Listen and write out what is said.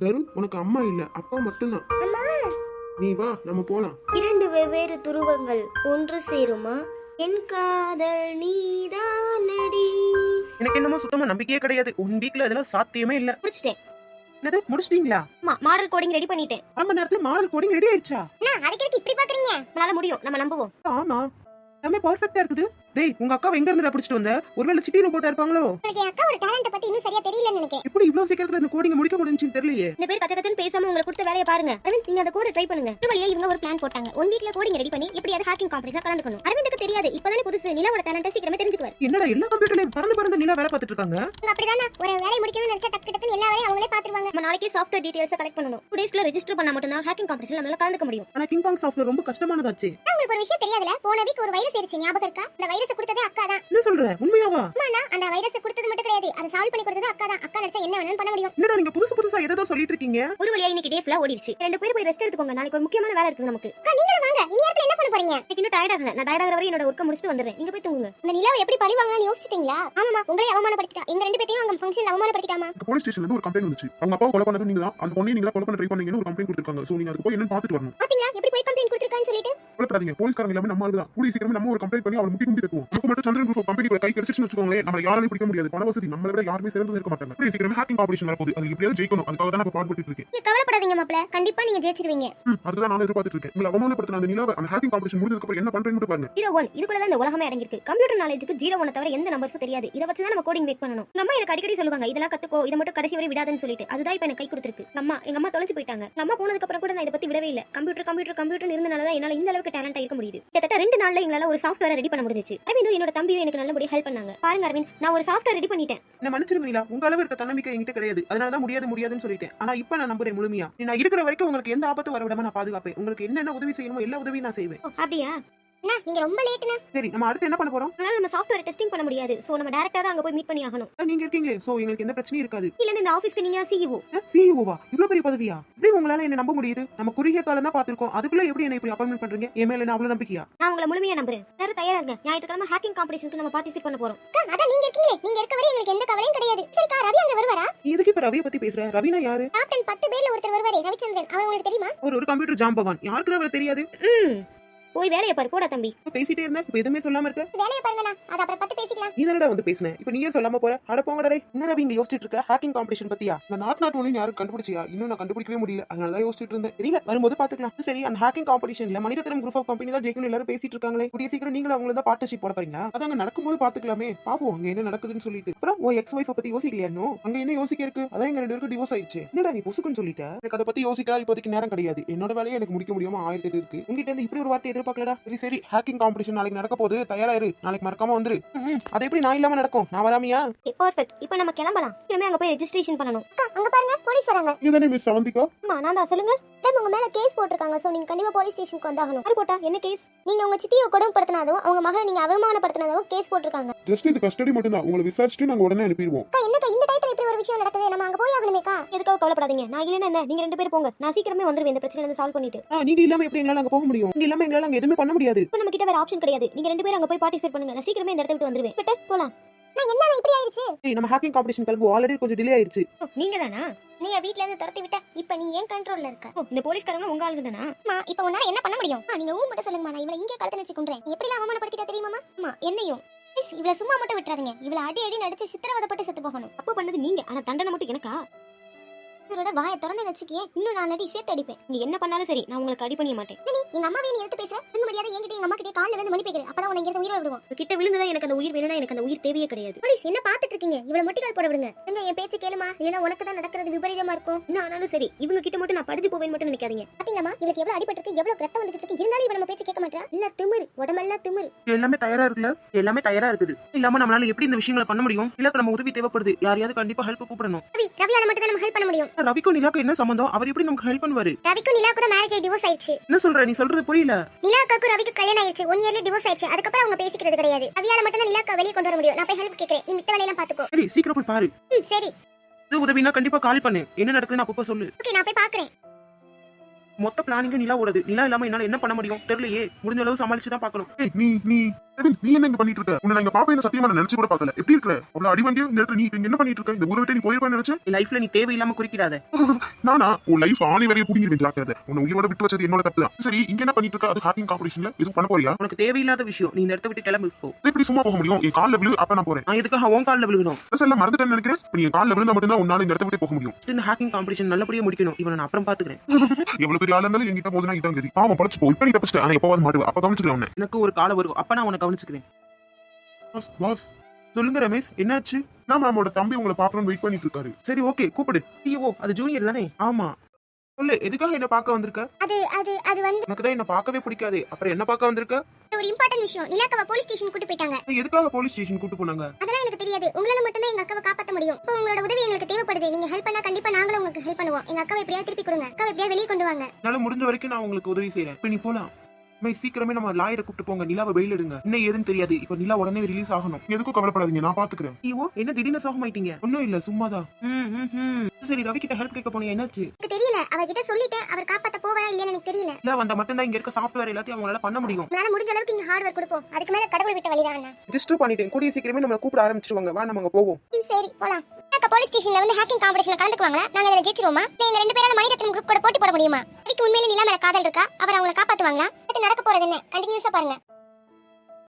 தருண் உனக்கு அம்மா இல்ல அப்பா மட்டும்தான். அம்மா! நீ வா நம்ம போலாம். இரண்டு வெவ்வேறு துருவங்கள் ஒன்று சேருமா? என் காதல் நீதானடி. எனக்கு என்னமோ சுத்தமா நம்பிக்கையே கிடையாது. ஒன் வீக்ல அதெல்லாம் சாத்தியமே இல்ல. முடிச்சிட்டேன். என்னது? முடிச்சிட்டீங்களா? அம்மா மாடல் கோடிங் ரெடி பண்ணிட்டேன். மணி நேரத்துல மாடல் கோடிங் ரெடி ஆயிடுச்சா? அதுக்கு இப்படி பாக்குறீங்க? நம்மளால முடியும். நம்ம நம்புவோம். ஆமா. எல்லாமே பர்ஃபெக்ட்டா இருக்குது. டேய் உங்க அக்கா எங்க இருந்து பிடிச்சிட்டு வந்த? ஒருவேளை சிட்டியில போட்டா இருப்பாங்களோ? உங்களுக்கு என் அக்காவோட டேலண்ட பத்தி இன்னும் சரியா தெரியலன்னு நினைக்கிறேன். எப்படி இவ்வளவு சீக்கிரத்துல இந்த கோடிங்க முடிக்க முடிஞ்சுன்னு தெரியலையே? இந்த பேர் கச்ச கச்சன்னு பேசாம உங்களுக்கு கொடுத்த வேலையை பாருங்க. அரவிந்த் நீங்க அந்த கோட ட்ரை பண்ணுங்க. ஒரு வழியா இவங்க ஒரு பிளான் போட்டாங்க. ஒன் வீக்ல கோடிங் ரெடி பண்ணி எப்படி அது ஹேக்கிங் காம்படிஷன் கலந்துக்கணும். அரவிந்துக்கு தெரியாது. இப்பதானே புதுசு. நிலவோட டேலண்ட சீக்கிரமே தெரிஞ்சுக்குவார். என்னடா எல்லா கம்ப்யூட்டர்லயும் பறந்து பறந்து நிலா வேலை பார்த்துட்டு இருக்காங்க? அப்படிதானே? ஒரு வேலையை முடிக்கணும்னு நினைச்சா டக்கு டக்குன்னு எல்லா வேலையும் அவங்களே பாத்துருவாங்க நம்ம நாளைக்கு சாஃப்ட்வேர் டீடைல்ஸ் கலெக்ட் பண்ணணும். டூ டேஸ்க்குள்ள ரெஜிஸ்டர் பண்ணா மட்டும் தான் ஹேக்கிங் காம்படிஷன் நம்மளால கலந்துக்க முடியும். ஆனா கிங் காங் சாஃப்ட்வேர் ரொம்ப கஷ்டமானதாச்சு உங்களுக்கு ஒரு விஷயம் தெரியாதுல போன வீக் ஒரு வைரஸ் இருந்துச்சு ஞாபகம் இருக்கா? அந்த வைரஸ் கொடுத்ததே அக்கா தான் என்ன சொல்ற? உண்மையாவா? ஆமாண்ணா அந்த வைரஸ் கொடுத்தது மட்டும் கிடையாது. அதை சால்வ் பண்ணி கொடுத்தது அக்கா தான் அக்கா நினைச்சா என்ன வேணாலும் பண்ண முடியும். என்னடா நீங்க புதுசு புதுசா எதோ சொல்லிட்டு இருக்கீங்க? ஒரு வழியா இன்னைக்கு டே ஃபுல்லா ஓடிடுச்சு. ரெண்டு பேரும் போய் ரெஸ்ட் எடுத்துக்கோங்க. நாளைக்கு ஒரு முக்கியமான வேலை இருக்குது நமக்கு. அக்கா நீங்களும் வாங்க. இனி நேரத்துல என்ன பண்ண போறீங்க? எனக்கு இன்னும் டயர்ட் ஆகல. நான் டயர்ட் ஆகிற வரை என்னோட ஒர்க்க முடிச்சுட்டு வந்துடுறேன். நீங்க போய் தூங்குங்க. இந்த நிலாவை எப்படி பழி வாங்கலாம்னு யோசிச்சிட்டீங்களா? ஆமாமா உங்களே அவமானப்படுத்திட்டா. எங்க ரெண்டு பேத்தையும் அவங்க ஃபங்க்ஷன் அவமானப்படுத்திட்டாமா? போலீஸ் ஸ்டேஷன்ல இருந்து ஒரு கம்ப்ளைண்ட் வந்துச்சு. அவங்க அப்பாவை கொலை பண்ணது நீங்க தான் அந்த பொண்ணை நீங்க தான் கொலை பண்ண ட்ரை பண்ணீங்கன்னு ஒரு கம்ப்ளைண்ட் கொடுத்துருக்காங்க. சோ நீங்க அதுக்கு போய் என்னன்னு பாத்துட்டு வரணும். பாத்தீங்களா? எப்படி போய் கம்ப்ளைண்ட் கொடுத்துருக்கான்னு சொல்லிட்டு? கொலைப்படாதீங்க போலீஸ்காரங்க எல்லாமே நம்ம ஆளுதான். கூடிய சீக்கிரமே நம்ம ஒரு கம்ப்ளைண்ட் பண்ணி அவளை முட்டி கும்பி தக்குவோம் நமக்கு மட்டும் சந்திரன் குரூப் கம்பெனி கை கிடைச்சிச்சுன்னு வச்சுக்கோங்களேன் நம்ம யாராலையும் பிடிக்க முடியாது. பண வசதி நம்மளை விட யாருமே சிறந்து இருக்க மாட்டாங்க. கூடிய சீக்கிரமே ஹேக்கிங் காம்படிஷன் வரப்போகுது. அது எப்படியாவது ஜெயிக்கணும். அதுக்காக தான் நான் பாடுபட்டு இருக்கேன். நீங்க கவலைப்படாதீங்க மாப்ள கண்டிப்பா நீங்க ஜெயிச்சிருவீங்க. அதுதான் நான் எதிர்பார்த்துட்டு இருக்கேன். உங்களை அவமானப்படுத்தின அந்த நிலாவை அந்த ஹேக்கிங் காம்படிஷன் முடிஞ்சதுக்கு அப்புறம் என்ன பண்றேன்னு மட்டும் பாருங்க. ஜீரோ ஒன் இதுக்குள்ள தான் இந்த உலகமே அடங்கிருக்கு கம்ப்யூட்டர் நாலேஜுக்கு ஜீரோ ஒன் தவிர எந்த நம்பர்ஸும் தெரியாது. இதை வச்சு தான் நம்ம கோடிங் மேக் பண்ணணும். எங்க அம்மா எனக்கு அடிக்கடி சொல்லுவாங்க இதெல்லாம் கத்துக்கோ இதை மட்டும் கடைசி வரை விடாதுன்னு சொல்லிட்டு. அதுதான் இப்ப எனக்கு கை கொடுத்துருக்கு. அம்மா எங்க அம்மா தொலைச்சு போயிட்டாங்க. எங்க அம்மா போனதுக்கு அப்புறம் கூட நான் இதை பத்தி விடவே இல்ல. கம்ப்யூட்டர் கம்ப்யூட்டர் கம்ப்யூட்டர் இருந்தனால தான் என்னால இந்த அளவுக்கு டேலண்டா இருக்க முடியுது. கிட்டத்தட்ட ரெண்டு நாள்ல எங்களால ஒரு சாஃப்ட்வேர் ரெடி பண்ண முடிஞ்சிச்சு. அரவிந்த் என்னோட தம்பியும் எனக்கு நல்லபடியா ஹெல்ப் பண்ணாங்க. பாருங்க அரவிந்த் நான் ஒரு சாஃப்ட்வேர் ரெடி பண்ணிட்டேன். என்ன மன்னிச்சிருங்க நிலா உங்க அளவு இருக்க தன்னம்பிக்கை என்கிட்ட கிடையாது. அதனால தான் முடியாது முடியாதுன்னு சொல்லிட்டேன். ஆனா இப்ப நான் நம்புறேன் முழுமையா. நான் இருக்கிற வரைக்கும் உங்களுக்கு எந்த ஆபத்து வர விடாம நான் பாதுகாப்பேன். உங்களுக்கு என்னென்ன உதவி செய்யணுமோ எல்லா உதவியும் நான் செய்வேன். அப்படியா? அண்ணா நீங்க ரொம்ப லேட்னா சரி நம்ம அடுத்து என்ன பண்ண போறோம்? அதனால நம்ம சாஃப்ட்வேர் டெஸ்டிங் பண்ண முடியாது. சோ நம்ம டைரக்டா தான் அங்க போய் மீட் பண்ணி ஆகணும். அஹ் நீங்க இருக்கீங்களே. சோ எங்களுக்கு எந்த பிரச்சனையும் இருக்காது. இல்ல இந்த ஆபீஸ்க்கு நீங்க சிஇஓ சிஇஓவா இவ்வளவு பெரிய பதவியா? எப்படி உங்களால என்ன நம்ப முடியுது? நம்ம குறுகிய காலம் தான் பாத்திருக்கோம் அதுக்குள்ள எப்படி என்ன இப்படி அப்பாயின்மெண்ட் பண்றீங்க? என் மேல என்ன அவ்வளவு நம்பிக்கையா? நான் உங்களை முழுமையா நம்புறேன். எல்லாரும் தயாரா இருங்க. ஞாயிற்றுக்கிழமை ஹேக்கிங் காம்படிஷனுக்கு நம்ம பார்ட்டிசிபேட் பண்ண போறோம். அதான் நீங்க இருக்கீங்களே. நீங்க இருக்க வரை எங்களுக்கு எந்த கவலையும் கிடையாது. சரிக்கா ரவி அங்க வருவாரா? நீ எதுக்கு இப்ப ரவியை பத்தி பேசுற? ரவினா யாரு? கேப்டன் பத்து பேர்ல ஒருத்தர் வருவாரே ரவிச்சந்திரன். அவர் உங்களுக்கு தெரியுமா? ஒரு ஒரு கம்ப்யூட்டர் ஜாம்பவான். யாருக்கு தான் அவரை தெரியாது? ம். போய் வேலையை பாரு போடா தம்பி. இப்ப பேசிட்டே இருந்தா இப்ப எதுவுமே சொல்லாம இருக்க? வேலையை பாருங்கண்ணா அது அப்புறம் பத்து பேசிக்கலாம். நீ தானடா வந்து பேசுன? இப்ப நீயே சொல்லாம போற? அட போங்கடா டேய். என்ன ரவி இங்க யோசிச்சுட்டு இருக்க? ஹேக்கிங் காம்படிஷன் பத்தியா? இந்த நாட் நாட் ஒன்னு யாரும் கண்டுபிடிச்சியா? இன்னும் நான் கண்டுபிடிக்கவே முடியல. அதனால தான் யோசிச்சுட்டு இருந்தேன். தெரியல வரும்போது பாத்துக்கலாம் சரி அந்த ஹேக்கிங் காம்படிஷன்ல மணிரத்னம் குரூப் ஆஃப் கம்பெனி தான் ஜெயிக்கணும் எல்லாரும் பேசிட்டு இருக்காங்களே. கூடிய சீக்கிரம் நீங்களும் அவங்கள தான் பார்ட்னர்ஷிப் போட போறீங்களா? அதாங்க நடக்கும்போது பாத்துக்கலாமே பாப்போம் அங்க என்ன நடக்குதுன்னு சொல்லிட்டு. அப்புறம் ஓ எக்ஸ் ஒய்ஃப் பத்தி யோசிக்கலையா இன்னும்? அங்க என்ன யோசிக்க இருக்கு? அதான் எங்க ரெண்டு பேருக்கு டிவோர்ஸ் ஆயிடுச்சு. என்னடா நீ புசுக்குன்னு சொல்லிட்ட? எனக்கு அதை பத்தி யோசிக்கலாம் இப்போதைக்கு நேரம் கிடையாது. என்னோட வேலையை எனக்கு முடிக்க முடியாம ஆயிரத்தி இருக்கு. உங்ககிட்ட இருந்து இப்படி ஒரு வார்த்தை எதிர்பார்க்கலடா சரி சரி ஹேக்கிங் காம்படிஷன் நாளைக்கு நடக்க போகுது. தயாரா இரு நாளைக்கு மறக்காம வந்துரு. அது எப்படி நான் இல்லாம நடக்கும்? நான் வராமையா? பர்ஃபெக்ட் இப்போ நம்ம கிளம்பலாம். திரும்ப அங்க போய் ரெஜிஸ்ட்ரேஷன் பண்ணணும். அங்க பாருங்க போலீஸ் வராங்க. நீங்க தானே மிஸ் அவந்திகா அம்மா நான் தான் சொல்லுங்க. மேடம் உங்க மேல கேஸ் போட்டிருக்காங்க. சோ நீங்க கண்டிப்பா போலீஸ் ஸ்டேஷனுக்கு வந்தாகணும். போட்டா என்ன கேஸ் நீங்க உங்க சித்தியை கொடுமைப்படுத்தினதும் அவங்க மகளை நீங்க அவமானப்படுத்தினதும் கேஸ் போட்டிருக்காங்க. ஜஸ்ட் இது கஸ்டடி மட்டும் தான் உங்களை விசாரிச்சுட்டு நாங்க உடனே அனுப்பிடுவோம். என்னக்கா இந்த டயத்துல இப்படி ஒரு விஷயம் நடக்குது? நம்ம அங்க போய் ஆகணுமேக்கா எதுக்காக கவலைப்படாதீங்க. நான் இல்லைன்னா என்ன? நீங்க ரெண்டு பேரும் போங்க. நான் சீக்கிரமே வந்துருவேன். இந்த பிரச்சனை இருந்து சால்வ் பண்ணிட்டு. ஆ, நீங்க இல்லாம எப்படி எங்களால அங்க போக முடியும்? நீங்க இல்லாம எங்களால அங்க எதுவுமே பண்ண முடியாது. இப்போ நம்ம கிட்ட வேற ஆப்ஷன் கிடையாது. நீங்க ரெண்டு பேரும் அங்க போய் பார்ட்டிசிபேட் பண்ணுங்க. நான் சீக்கிரமே இந்த இடத்த விட்டு வந்துருவேன். விட்டு போலாம். நான் என்ன இப்படி ஆயிருச்சு? சரி நம்ம ஹேக்கிங் காம்படிஷன் கிளம்பு ஆல்ரெடி கொஞ்சம் டிலே ஆயிருச்சு. நீங்க தானா நீ வீட்ல இருந்து துரத்தி விட்ட. இப்ப நீ ஏன் கண்ட்ரோல்ல இருக்க? ஓ, இந்த போலீஸ்காரங்க உங்க ஆளுங்க தானா அம்மா இப்போ உன்னால என்ன பண்ண முடியும்? நீங்க ஊ மட்டும் சொல்லுங்கம்மா. நான் இவளை இங்கே கழுத்து நினைச்சு கொண்டேன் எப்படி அவமானப்படுத்திட்டா தெரியுமாமா அம்மா என்னையும் இவ்வளவு இவளை சும்மா மட்டும் விட்டுறாதீங்க. இவ்வளவு அடி அடி நடிச்சு சித்திரவதப்பட்டு செத்து போகணும். அப்போ பண்ணது நீங்க. ஆனா தண்டனை மட்டும் எனக்கா? இதோட வாயை திறந்து வச்சுக்கியே இன்னும் நான் அடி சேர்த்து அடிப்பேன். நீங்க என்ன பண்ணாலும் சரி நான் உங்களுக்கு அடி பண்ணிய மாட்டேன். நீ எங்க அம்மாவே நீ எடுத்து பேசுற? உங்க மரியாதை என்கிட்ட எங்க அம்மா கிட்ட கால்ல விழுந்து மணி பேக்குது அப்பதான் உனக்கு உயிரை விடுவோம். கிட்ட விழுந்ததா எனக்கு அந்த உயிர் வேணும்னா எனக்கு அந்த உயிர் தேவையே கிடையாது. போலீஸ் என்ன பாத்துட்டு இருக்கீங்க? இவளை மொட்டிக்கால் போட விடுங்க. எங்க என் பேச்சு கேளுமா? இல்லைன்னா உனக்கு தான் நடக்கிறது விபரீதமா இருக்கும். என்ன ஆனாலும் சரி இவங்க கிட்ட மட்டும் நான் படிச்சு போவேன் மட்டும் நினைக்காதீங்க. பாத்தீங்களாமா இவளுக்கு எவ்வளவு அடிபட்டிருக்கு எவ்வளவு ரத்தம் வந்துட்டு இருக்கு இருந்தாலும் இவ நம்ம பேச்சு கேட்க மாட்டா. இல்ல திமிரு. உடம்பெல்லாம் திமிரு. எல்லாமே தயாரா இருக்குல்ல? எல்லாமே தயாரா இருக்குது. இல்லாம நம்மளால எப்படி இந்த விஷயங்களை பண்ண முடியும்? இல்ல நம்ம உதவி தேவைப்படுது. யாரையாவது கண்டிப்பா ஹெல்ப் கூப்பிடணும். ரவி ரவியால மட்டும் தான் நம்ம ஹெல்ப் பண்ண முடியும். ரவிக்கும் நிலாக்கும் என்ன சம்பந்தம்? அவர் எப்படி நமக்கு ஹெல்ப் பண்ணுவாரு? ரவிக்கும் நிலாவுக்கு தான் மேரேஜ் டிவோர்ஸ் ஆயிடுச்சு. என்ன சொல்ற? நீ சொல்றது புரியல. நிலாக்காக்கும் ரவிக்கு கல்யாணம் ஆயிடுச்சு. ஒன் இயர்ல டிவோர்ஸ் ஆயிடுச்சு. அதுக்கப்புறம் அவங்க பேசிக்கிறது கிடையாது. ரவியால மட்டும் தான் நிலாக்கா வெளியே கொண்டு வர முடியும். நான் போய் ஹெல்ப் கேட்கறேன் நீ மித்த வேலையெல்லாம் பாத்துக்கோ. சரி சீக்கிரம் போய் பாரு. ம் சரி. இது உதவினா கண்டிப்பா கால் பண்ணு. என்ன நடக்குதுன்னு அப்பப்ப சொல்லு. ஓகே நான் போய் பாக்குறேன். மொத்த பிளானிங்கும் நிலா ஓடுது. நிலா இல்லாம என்னால என்ன பண்ண முடியும்? தெரியலையே. முடிஞ்ச அளவு சமாளிச்சு தான் பார்க்கணும். ஏய், நீ நீ. நீ என்ன இங்க பண்ணிட்டு இருக்க? உன்னை நான் இங்க பாப்பேன் சத்தியமா நான் நினைச்சு கூட பார்க்கல. எப்படி இருக்க அவ்வளவு அடி வாங்கியும் இந்த இடத்துல நீ இங்க என்ன பண்ணிட்டு இருக்க? இந்த ஊரை விட்டு நீ போயிருப்பான்னு நினைச்சேன் லைஃப்ல நீ தேவையில்லாம குறிக்கிறாத நானா? உன் லைஃப் ஆணி வரைய புடிங்கிருவேன் ஜாக்கிரதை. உன்னை உயிரோட விட்டு வச்சது என்னோட தப்பு தான். சரி இங்க என்ன பண்ணிட்டு இருக்க? அது ஹேக்கிங் காம்படிஷன்ல எதுவும் பண்ண போறியா? உனக்கு தேவையில்லாத விஷயம். நீ இந்த இடத்த விட்டு கிளம்பி போ. எப்படி சும்மா போக முடியும். என் கால்ல விழு அப்ப நான் போறேன். நான் எதுக்காக உன் காலில் விழுகணும்? எல்லாம் மறந்துட்டேன்னு நினைக்கிறேன். நீ என் கால்ல விழுந்தா மட்டும்தான் உன்னால இந்த இடத்த விட்டு போக முடியும். இந்த ஹேக்கிங் காம்படிஷன் நல்லபடியா முடிக்கணும். இவனை நான் அப்புறம் பாத்துக்கிறேன். எவ்வளவு பெரிய ஆள் இருந்தாலும் என்கிட்ட போதுனா இதான் கதி. பாவம் பழச்சு போ. இப்ப நீ தப்பிச்சிட்ட. ஆனா எப்பவாது மாட்டுவ. அப்ப கவனிச்சுக்கிறேன் உன்னை. எனக்கு ஒரு காலம் வரும். அப்ப நான் உன்னை கவனிச்சுக்கிறேன். பாஸ் பாஸ் சொல்லுங்க ரமேஷ் என்னாச்சு? நான் மேமோட தம்பி உங்களை பாக்கணும்னு வெயிட் பண்ணிட்டு இருக்காரு சரி ஓகே கூப்பிடு. டிஓ அது ஜூனியர் தானே? ஆமா. சொல்லு எதுக்காக என்ன பார்க்க வந்திருக்க? அது அது அது வந்து எனக்கு தான் என்ன பார்க்கவே பிடிக்காது. அப்புறம் என்ன பார்க்க வந்திருக்க? ஒரு இம்பார்ட்டன்ட் விஷயம். நிலாக்கவ போலீஸ் ஸ்டேஷன் கூட்டு போயிட்டாங்க. எதுக்காக போலீஸ் ஸ்டேஷன் கூட்டு போனாங்க? அதெல்லாம் எனக்கு தெரியாது. உங்களால மட்டும் தான் எங்க அக்காவை காப்பாத்த முடியும். இப்போ உங்களோட உதவி எங்களுக்கு தேவைப்படுது. நீங்க ஹெல்ப் பண்ணா கண்டிப்பா நாங்களும் உங்களுக்கு ஹெல்ப் பண்ணுவோம். எங்க அக்காவை எப்படியாவது திருப்பி கொடுங்க. அக்காவை எப்படியாவது வெளியே கொண்டு வாங்க. என்னால முடிஞ்ச வரைக்கும் நான் உங்களுக்கு உதவி செய்றேன். இப்ப நீ போலாம். மை சீக்கிரமே நம்ம லாயரை கூப்பிட்டு போங்க. நிலாவை வெயில் எடுங்க. என்ன ஏதுன்னு தெரியாது. இப்ப நிலா உடனே ரிலீஸ் ஆகணும். எதுக்கும் கவலைப்படாதீங்க நான் பாத்துக்கிறேன். ஐயோ என்ன திடீர்னு சோகமாயிட்டீங்க? ஒன்னும் இல்ல சும்மாதான். ம், ம், ம். சரி ரவி கிட்ட ஹெல்ப் கேட்க போனீங்க என்னாச்சு? எனக்கு தெரியல. அவர்கிட்ட சொல்லிட்டேன். அவர் காப்பாத்த போவாரா இல்லையான்னு எனக்கு தெரியல. இல்ல வந்தா மட்டும் தான் இங்க இருக்க சாஃப்ட்வேர் எல்லாத்தையும் அவங்களால பண்ண முடியும். உங்களால முடிஞ்ச அளவுக்கு இங்க ஹார்ட் ஒர்க் கொடுப்போம். அதுக்கு மேல கடவுள் விட்ட வழிதான் அண்ணா. ரெஜிஸ்டர் பண்ணிட்டேன். கூடிய சீக்கிரமே நம்மள கூப்பிட ஆரம்பிச்சிருவாங்க. வா நம்ம அங்க போவோம். சரி போலாம். அக்கா போலீஸ் ஸ்டேஷன்ல வந்து ஹேக்கிங் காம்படிஷன்ல கலந்துக்குவாங்களா? நாங்க அதுல ஜெயிச்சிருவோமா? நீங்க ரெண்டு பேரால மணிரத்னம் குரூப் கூட போட்டி போட முடியுமா? அதுக்கு உண்மையிலே நிலா மேல காதல் இருக்கா? அவர் அவங்கள காப்பாத்துவாங்களா? அது நடக்க போறது என்ன? கண்டினியூஸா பாருங்க.